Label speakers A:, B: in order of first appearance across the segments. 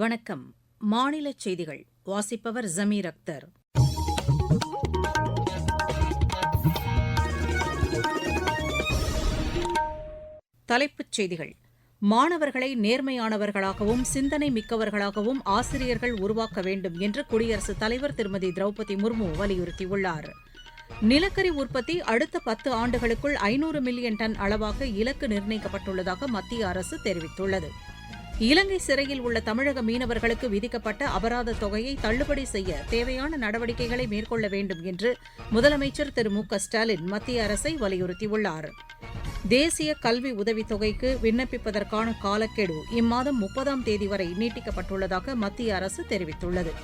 A: வணக்கம் மாநில செய்திகள் வாசிப்பவர் ஜமீர் அக்தர் தலைப்புச் செய்திகள் மாணவர்களை நேர்மையானவர்களாகவும் சிந்தனை மிக்கவர்களாகவும் ஆசிரியர்கள் உருவாக்க வேண்டும் என்று குடியரசுத் தலைவர் திருமதி திரௌபதி முர்மு வலியுறுத்தியுள்ளார் நிலக்கரி உற்பத்தி அடுத்த பத்து ஆண்டுகளுக்குள் ஐநூறு மில்லியன் டன் அளவாக இலக்கு நிர்ணயிக்கப்பட்டுள்ளதாக மத்திய அரசு தெரிவித்துள்ளது இலங்கை சிறையில் உள்ள தமிழக மீனவர்களுக்கு விதிக்கப்பட்ட அபராத தொகையை தள்ளுபடி செய்ய தேவையான நடவடிக்கைகளை மேற்கொள்ள வேண்டும் என்று முதலமைச்சர் திரு மு க ஸ்டாலின் மத்திய அரசை வலியுறுத்தியுள்ளார் தேசிய கல்வி உதவித்தொகைக்கு விண்ணப்பிப்பதற்கான காலக்கெடு இம்மாதம் முப்பதாம் தேதி வரை நீட்டிக்கப்பட்டுள்ளதாக மத்திய அரசு தெரிவித்துள்ளது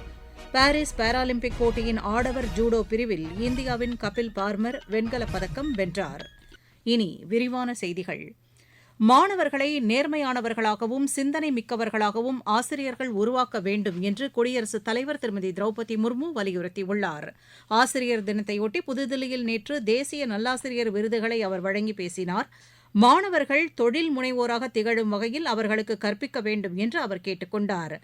A: பாரிஸ் பாராலிம்பிக் போட்டியின் ஆடவர் ஜூடோ பிரிவில் இந்தியாவின் கபில் பார்மர் வெண்கலப் பதக்கம் வென்றார் இனி விரிவான செய்திகள் மாணவர்களை நேர்மையானவர்களாகவும் சிந்தனை மிக்கவர்களாகவும் ஆசிரியர்கள் உருவாக்க வேண்டும் என்று குடியரசுத் தலைவர் திருமதி திரௌபதி முர்மு வலியுறுத்தியுள்ளார் ஆசிரியர் தினத்தையொட்டி புதுதில்லியில் நேற்று தேசிய நல்லாசிரியர் விருதுகளை அவர் வழங்கி பேசினார் மாணவர்கள் தொழில் முனைவோராக திகழும் வகையில் அவர்களுக்கு கற்பிக்க வேண்டும் என்று அவர் கேட்டுக் கொண்டார்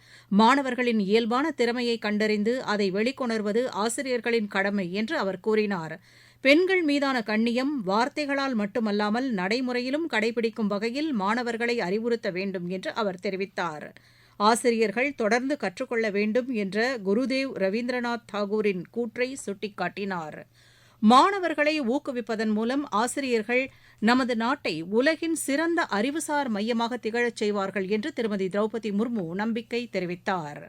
A: மாணவர்களின் இயல்பான திறமையை கண்டறிந்து அதை வெளிக்கொணர்வது ஆசிரியர்களின் கடமை என்று அவர் கூறினார் பெண்கள் மீதான கண்ணியம் வார்த்தைகளால் மட்டுமல்லாமல் நடைமுறையிலும் கடைபிடிக்கும் வகையில் மாணவர்களை அறிவுறுத்த வேண்டும் என்று அவர் தெரிவித்தார் ஆசிரியர்கள் தொடர்ந்து கற்றுக்கொள்ள வேண்டும் என்ற குருதேவ் ரவீந்திரநாத் தாகூரின் கூற்றை சுட்டிக்காட்டினார் மாணவர்களை ஊக்குவிப்பதன் மூலம் ஆசிரியர்கள் நமது நாட்டை உலகின் சிறந்த அறிவுசார் மையமாக திகழச் செய்வார்கள் என்று திருமதி திரௌபதி முர்மு நம்பிக்கை தெரிவித்தாா்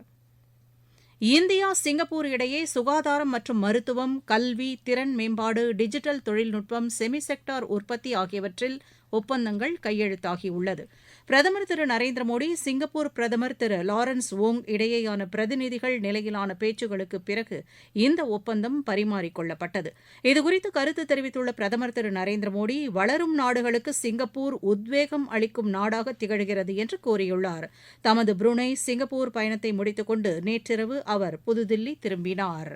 A: இந்தியா சிங்கப்பூர் இடையே சுகாதாரம் மற்றும் மருத்துவம் கல்வி திறன் மேம்பாடு டிஜிட்டல் தொழில்நுட்பம் செமி செக்டார் உற்பத்தி ஆகியவற்றில் ஒப்பந்தங்கள் கையெழுத்தாகியுள்ளது பிரதமர் திரு நரேந்திர மோடி சிங்கப்பூர் பிரதமர் திரு லாரன்ஸ் ஓங் இடையேயான பிரதிநிதிகள் நிலையிலான பேச்சுகளுக்கு பிறகு இந்த ஒப்பந்தம் பரிமாறிக்கொள்ளப்பட்டது இதுகுறித்து கருத்து தெரிவித்துள்ள பிரதமர் திரு நரேந்திர மோடி வளரும் நாடுகளுக்கு சிங்கப்பூர் உத்வேகம் அளிக்கும் நாடாக திகழ்கிறது என்று கூறியுள்ளார் தமது புருனே சிங்கப்பூர் பயணத்தை முடித்துக்கொண்டு நேற்றிரவு அவர் புதுதில்லி திரும்பினார்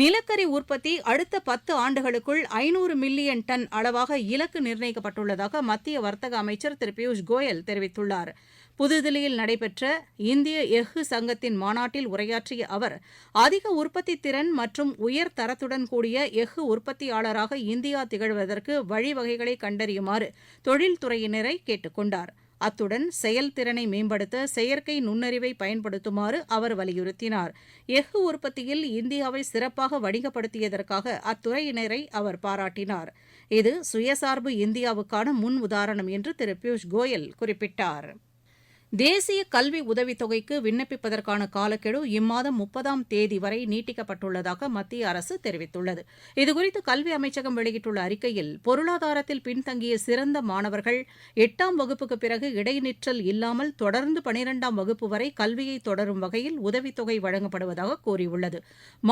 A: நிலக்கரி உற்பத்தி அடுத்த பத்து ஆண்டுகளுக்குள் ஐநூறு மில்லியன் டன் அளவாக இலக்கு நிர்ணயிக்கப்பட்டுள்ளதாக மத்திய வர்த்தக அமைச்சர் திரு பியூஷ் கோயல் தெரிவித்துள்ளார் புதுதில்லியில் நடைபெற்ற இந்திய எஃகு சங்கத்தின் மாநாட்டில் உரையாற்றிய அவர் அதிக உற்பத்தி திறன் மற்றும் உயர் தரத்துடன் கூடிய எஃகு உற்பத்தியாளராக இந்தியா திகழ்வதற்கு வழிவகைகளை கண்டறியுமாறு தொழில்துறையினரை கேட்டுக் கொண்டாா் அத்துடன் செயல்திறனை மேம்படுத்த செயற்கை நுண்ணறிவை பயன்படுத்துமாறு அவர் வலியுறுத்தினார் எஃகு உற்பத்தியில் இந்தியாவை சிறப்பாக வணிகப்படுத்தியதற்காக அத்துறையினரை அவர் பாராட்டினார் இது சுயசார்பு இந்தியாவுக்கான முன் உதாரணம் என்று திரு பியூஷ் கோயல் குறிப்பிட்டார் தேசிய கல்வி உதவித்தொகைக்கு விண்ணப்பிப்பதற்கான காலக்கெடு இம்மாதம் முப்பதாம் தேதி வரை நீட்டிக்கப்பட்டுள்ளதாக மத்திய அரசு தெரிவித்துள்ளது இதுகுறித்து கல்வி அமைச்சகம் வெளியிட்டுள்ள அறிக்கையில் பொருளாதாரத்தில் பின்தங்கிய சிறந்த மாணவர்கள் எட்டாம் வகுப்புக்கு பிறகு இடைநிற்றல் இல்லாமல் தொடர்ந்து பனிரெண்டாம் வகுப்பு வரை கல்வியை தொடரும் வகையில் உதவித்தொகை வழங்கப்படுவதாக கூறியுள்ளது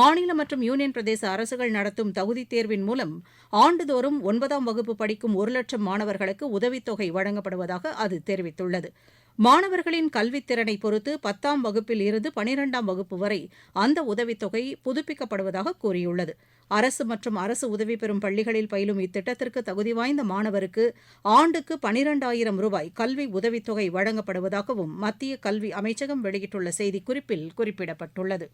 A: மாநில மற்றும் யூனியன் பிரதேச அரசுகள் நடத்தும் தகுதித் தேர்வின் மூலம் ஆண்டுதோறும் ஒன்பதாம் வகுப்பு படிக்கும் ஒரு லட்சம் மாணவர்களுக்கு உதவித்தொகை வழங்கப்படுவதாக அது தெரிவித்துள்ளது மாணவர்களின் கல்வித் பொறுத்து பத்தாம் வகுப்பில் இருந்து பனிரெண்டாம் வகுப்பு வரை அந்த உதவித்தொகை புதுப்பிக்கப்படுவதாக கூறியுள்ளது அரசு மற்றும் அரசு உதவி பெறும் பள்ளிகளில் பயிலும் இத்திட்டத்திற்கு தகுதி வாய்ந்த மாணவருக்கு ஆண்டுக்கு பனிரெண்டாயிரம் ரூபாய் கல்வி உதவித்தொகை வழங்கப்படுவதாகவும் மத்திய கல்வி அமைச்சகம் வெளியிட்டுள்ள செய்திக்குறிப்பில் குறிப்பிடப்பட்டுள்ளது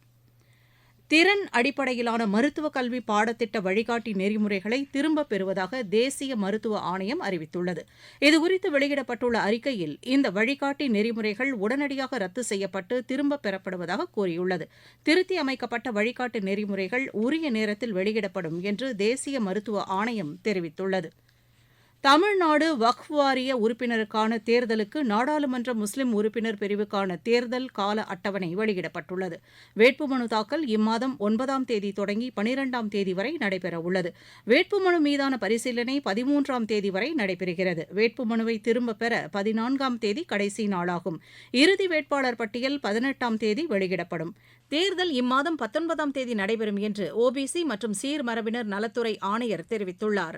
A: திறன் அடிப்படையிலான மருத்துவக் கல்வி பாடத்திட்ட வழிகாட்டி நெறிமுறைகளை திரும்பப் பெறுவதாக தேசிய மருத்துவ ஆணையம் அறிவித்துள்ளது இதுகுறித்து வெளியிடப்பட்டுள்ள அறிக்கையில் இந்த வழிகாட்டி நெறிமுறைகள் உடனடியாக ரத்து செய்யப்பட்டு திரும்பப் பெறப்படுவதாக கூறியுள்ளது திருத்தி அமைக்கப்பட்ட வழிகாட்டு நெறிமுறைகள் உரிய நேரத்தில் வெளியிடப்படும் என்று தேசிய மருத்துவ ஆணையம் தெரிவித்துள்ளது தமிழ்நாடு வக்ஃப் வாரிய உறுப்பினருக்கான தேர்தலுக்கு நாடாளுமன்ற முஸ்லிம் உறுப்பினர் பிரிவுக்கான தேர்தல் கால அட்டவணை வெளியிடப்பட்டுள்ளது வேட்புமனு தாக்கல் இம்மாதம் ஒன்பதாம் தேதி தொடங்கி பனிரெண்டாம் தேதி வரை நடைபெறவுள்ளது வேட்புமனு மீதான பரிசீலனை பதிமூன்றாம் தேதி வரை நடைபெறுகிறது வேட்புமனுவை திரும்பப் பெற பதினான்காம் தேதி கடைசி நாளாகும் இறுதி வேட்பாளர் பட்டியல் பதினெட்டாம் தேதி வெளியிடப்படும் தேர்தல் இம்மாதம் பத்தொன்பதாம் தேதி நடைபெறும் என்று ஓபிசி மற்றும் சீர்மரபினர் நலத்துறை ஆணையர் தெரிவித்துள்ளாா்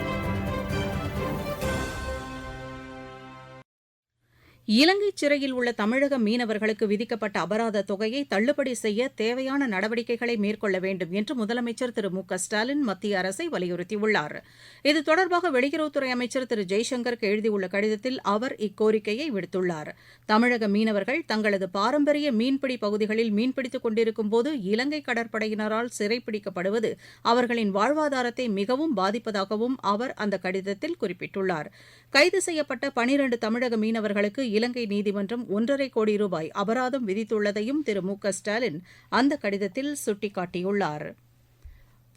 A: இலங்கை சிறையில் உள்ள தமிழக மீனவர்களுக்கு விதிக்கப்பட்ட அபராத தொகையை தள்ளுபடி செய்ய தேவையான நடவடிக்கைகளை மேற்கொள்ள வேண்டும் என்று முதலமைச்சர் திரு மு க ஸ்டாலின் மத்திய அரசை வலியுறுத்தியுள்ளார் இது தொடர்பாக வெளியுறவுத்துறை அமைச்சர் திரு ஜெய்சங்கருக்கு எழுதியுள்ள கடிதத்தில் அவர் இக்கோரிக்கையை விடுத்துள்ளார் தமிழக மீனவர்கள் தங்களது பாரம்பரிய மீன்பிடி பகுதிகளில் மீன்பிடித்துக் கொண்டிருக்கும் போது இலங்கை கடற்படையினரால் சிறைப்பிடிக்கப்படுவது அவர்களின் வாழ்வாதாரத்தை மிகவும் பாதிப்பதாகவும் அவர் அந்த கடிதத்தில் குறிப்பிட்டுள்ளார் கைது செய்யப்பட்ட பனிரண்டு தமிழக மீனவர்களுக்கு இலங்கை நீதிமன்றம் ஒன்றரை கோடி ரூபாய் அபராதம் விதித்துள்ளதையும் திரு மு க ஸ்டாலின் அந்த கடிதத்தில் சுட்டிக்காட்டியுள்ளார்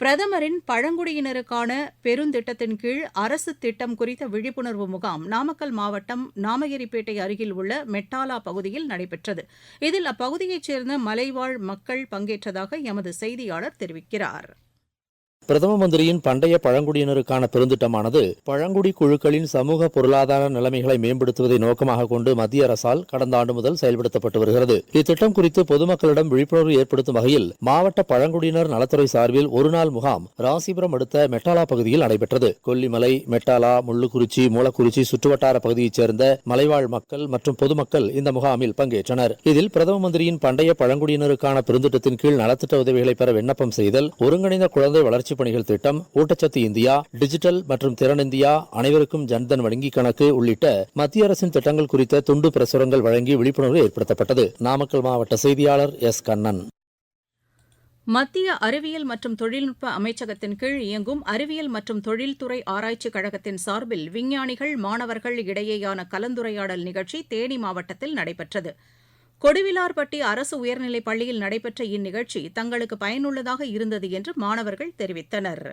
A: பிரதமரின் பழங்குடியினருக்கான பெருந்திட்டத்தின் கீழ் அரசு திட்டம் குறித்த விழிப்புணர்வு முகாம் நாமக்கல் மாவட்டம் நாமகிரிப்பேட்டை அருகில் உள்ள மெட்டாலா பகுதியில் நடைபெற்றது இதில் அப்பகுதியைச் சேர்ந்த மலைவாழ் மக்கள் பங்கேற்றதாக எமது செய்தியாளர் தெரிவிக்கிறாா்
B: பிரதம மந்திரியின் பண்டைய பழங்குடியினருக்கான பெருந்திட்டமானது பழங்குடி குழுக்களின் சமூக பொருளாதார நிலைமைகளை மேம்படுத்துவதை நோக்கமாக கொண்டு மத்திய அரசால் கடந்த ஆண்டு முதல் செயல்படுத்தப்பட்டு வருகிறது இத்திட்டம் குறித்து பொதுமக்களிடம் விழிப்புணர்வு ஏற்படுத்தும் வகையில் மாவட்ட பழங்குடியினர் நலத்துறை சார்பில் ஒருநாள் முகாம் ராசிபுரம் அடுத்த மெட்டாலா பகுதியில் நடைபெற்றது கொல்லிமலை மெட்டாலா முள்ளுக்குறிச்சி மூலக்குறிச்சி சுற்றுவட்டார பகுதியைச் சேர்ந்த மலைவாழ் மக்கள் மற்றும் பொதுமக்கள் இந்த முகாமில் பங்கேற்றனர் இதில் பிரதம மந்திரியின் பண்டைய பழங்குடியினருக்கான பெருந்திட்டத்தின் கீழ் நலத்திட்ட உதவிகளை பெற விண்ணப்பம் செய்தல் ஒருங்கிணைந்த குழந்தை வளர்ச்சி பணிகள் திட்டம் ஊட்டச்சத்து இந்தியா டிஜிட்டல் மற்றும் திறன் இந்தியா அனைவருக்கும் ஜன்தன் வங்கி கணக்கு உள்ளிட்ட மத்திய அரசின் திட்டங்கள் குறித்த துண்டு பிரசுரங்கள் வழங்கி விழிப்புணர்வு ஏற்படுத்தப்பட்டது நாமக்கல் மாவட்ட செய்தியாளர் எஸ் கண்ணன்
A: மத்திய அறிவியல் மற்றும் தொழில்நுட்ப அமைச்சகத்தின் கீழ் இயங்கும் அறிவியல் மற்றும் தொழில்துறை ஆராய்ச்சிக் கழகத்தின் சார்பில் விஞ்ஞானிகள் மாணவர்கள் இடையேயான கலந்துரையாடல் நிகழ்ச்சி தேனி மாவட்டத்தில் நடைபெற்றது கொடுவிலார்பட்டி அரசு உயர்நிலைப் பள்ளியில் நடைபெற்ற இந்நிகழ்ச்சி தங்களுக்கு பயனுள்ளதாக இருந்தது என்று மாணவர்கள் தெரிவித்தனா்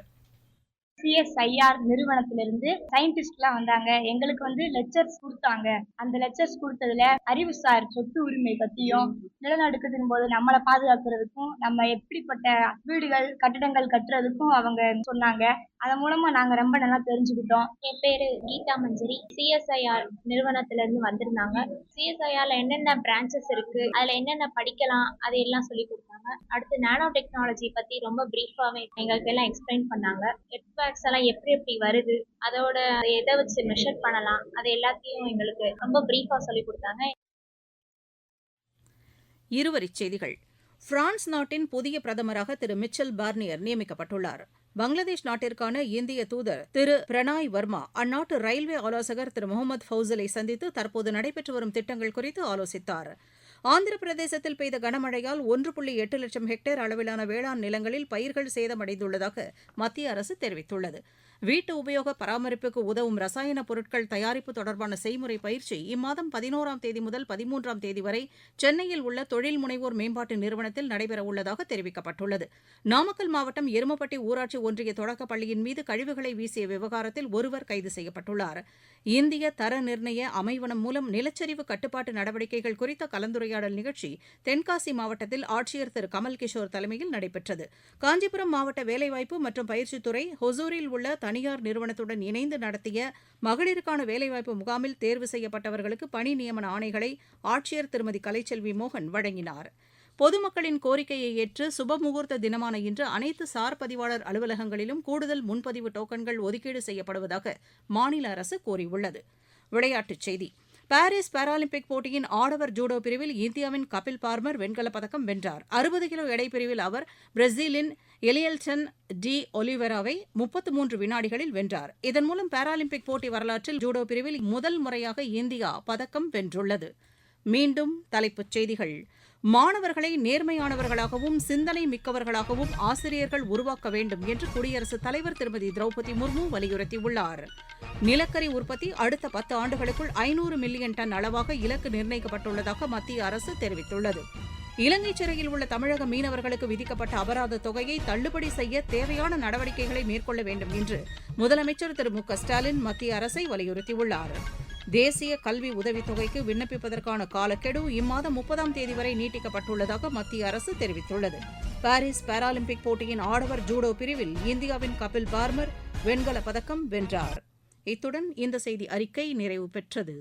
C: சிஎஸ்ஐஆர் நிறுவனத்திலிருந்து சயின்டிஸ்ட்லாம் வந்தாங்க எங்களுக்கு வந்து லெக்சர்ஸ் கொடுத்தாங்க அந்த லெக்சர்ஸ் கொடுத்ததுல அறிவுசார் சொத்து உரிமை பற்றியும் நிலநடுக்கத்தின் போது நம்மளை பாதுகாக்கிறதுக்கும் நம்ம எப்படிப்பட்ட வீடுகள் கட்டிடங்கள் கட்டுறதுக்கும் அவங்க சொன்னாங்க அதன் மூலமா நாங்க ரொம்ப நல்லா தெரிஞ்சுக்கிட்டோம் என் பேரு கீதா மஞ்சரி சிஎஸ்ஐஆர் நிறுவனத்துல இருந்து வந்திருந்தாங்க சிஎஸ்ஐஆர்ல என்னென்ன பிரான்ச்சஸ் இருக்கு அதுல என்னென்ன படிக்கலாம் அதையெல்லாம் சொல்லி கொடுத்தாங்க அடுத்து நானோ டெக்னாலஜி பத்தி ரொம்ப பிரீஃபாவே எங்களுக்கு எல்லாம் எக்ஸ்பிளைன் பண்ணாங்க எப்ப இம்பேக்ட்ஸ் எல்லாம் எப்படி எப்படி வருது அதோட எதை வச்சு மெஷர் பண்ணலாம் அது எல்லாத்தையும் எங்களுக்கு ரொம்ப பிரீஃபா சொல்லி கொடுத்தாங்க
A: இருவரிச் செய்திகள் பிரான்ஸ் நாட்டின் புதிய பிரதமராக திரு மிச்சல் பார்னியர் நியமிக்கப்பட்டுள்ளார் பங்களாதேஷ் நாட்டிற்கான இந்திய தூதர் திரு பிரணாய் வர்மா அந்நாட்டு ரயில்வே ஆலோசகர் திரு முகமது ஃபவுசலை சந்தித்து தற்போது நடைபெற்று வரும் திட்டங்கள் குறித்து ஆலோசித்தாா் ஆந்திர பிரதேசத்தில் பெய்த கனமழையால் ஒன்று புள்ளி எட்டு லட்சம் ஹெக்டேர் அளவிலான வேளாண் நிலங்களில் பயிர்கள் சேதமடைந்துள்ளதாக மத்திய அரசு தெரிவித்துள்ளது வீட்டு உபயோக பராமரிப்புக்கு உதவும் ரசாயன பொருட்கள் தயாரிப்பு தொடர்பான செய்முறை பயிற்சி இம்மாதம் பதினோராம் தேதி முதல் பதிமூன்றாம் தேதி வரை சென்னையில் உள்ள தொழில் முனைவோர் மேம்பாட்டு நிறுவனத்தில் நடைபெறவுள்ளதாக தெரிவிக்கப்பட்டுள்ளது நாமக்கல் மாவட்டம் எருமப்பட்டி ஊராட்சி ஒன்றிய தொடக்கப் பள்ளியின் மீது கழிவுகளை வீசிய விவகாரத்தில் ஒருவர் கைது செய்யப்பட்டுள்ளார் இந்திய தர நிர்ணய அமைவனம் மூலம் நிலச்சரிவு கட்டுப்பாட்டு நடவடிக்கைகள் குறித்த கலந்துரையாடல் நிகழ்ச்சி தென்காசி மாவட்டத்தில் ஆட்சியர் திரு கமல் கிஷோர் தலைமையில் நடைபெற்றது காஞ்சிபுரம் மாவட்ட வேலைவாய்ப்பு மற்றும் பயிற்சித்துறை ஹொசூரில் உள்ள தனியார் நிறுவனத்துடன் இணைந்து நடத்திய மகளிருக்கான வேலைவாய்ப்பு முகாமில் தேர்வு செய்யப்பட்டவர்களுக்கு பணி நியமன ஆணைகளை ஆட்சியர் திருமதி கலைச்செல்வி மோகன் வழங்கினார் பொதுமக்களின் கோரிக்கையை ஏற்று சுபமுகூர்த்த தினமான இன்று அனைத்து சார் பதிவாளர் அலுவலகங்களிலும் கூடுதல் முன்பதிவு டோக்கன்கள் ஒதுக்கீடு செய்யப்படுவதாக மாநில அரசு கூறியுள்ளது விளையாட்டுச் செய்தி பாரிஸ் பாராலிம்பிக் போட்டியின் ஆடவர் ஜூடோ பிரிவில் இந்தியாவின் கபில் பார்மர் வெண்கலப் பதக்கம் வென்றார் அறுபது கிலோ எடை பிரிவில் அவர் பிரேசிலின் எலியல்டன் டி ஒலிவெராவை முப்பத்து மூன்று வினாடிகளில் வென்றார் இதன் மூலம் பாராலிம்பிக் போட்டி வரலாற்றில் ஜூடோ பிரிவில் முதல் முறையாக இந்தியா பதக்கம் வென்றுள்ளது மீண்டும் தலைப்புச் செய்திகள் மாணவர்களை நேர்மையானவர்களாகவும் சிந்தனை மிக்கவர்களாகவும் ஆசிரியர்கள் உருவாக்க வேண்டும் என்று குடியரசுத் தலைவர் திருமதி திரௌபதி முர்மு வலியுறுத்தியுள்ளார் நிலக்கரி உற்பத்தி அடுத்த பத்து ஆண்டுகளுக்குள் ஐநூறு மில்லியன் டன் அளவாக இலக்கு நிர்ணயிக்கப்பட்டுள்ளதாக மத்திய அரசு தெரிவித்துள்ளது இலங்கை சிறையில் உள்ள தமிழக மீனவர்களுக்கு விதிக்கப்பட்ட அபராத தொகையை தள்ளுபடி செய்ய தேவையான நடவடிக்கைகளை மேற்கொள்ள வேண்டும் என்று முதலமைச்சர் திரு மு க ஸ்டாலின் மத்திய அரசை வலியுறுத்தியுள்ளாா் தேசிய கல்வி உதவித்தொகைக்கு விண்ணப்பிப்பதற்கான காலக்கெடு இம்மாதம் முப்பதாம் தேதி வரை நீட்டிக்கப்பட்டுள்ளதாக மத்திய அரசு தெரிவித்துள்ளது பாரிஸ் பாராலிம்பிக் போட்டியின் ஆடவர் ஜூடோ பிரிவில் இந்தியாவின் கபில் பார்மர் வெண்கல பதக்கம் வென்றார் இத்துடன் இந்த செய்தி அறிக்கை நிறைவு பெற்றது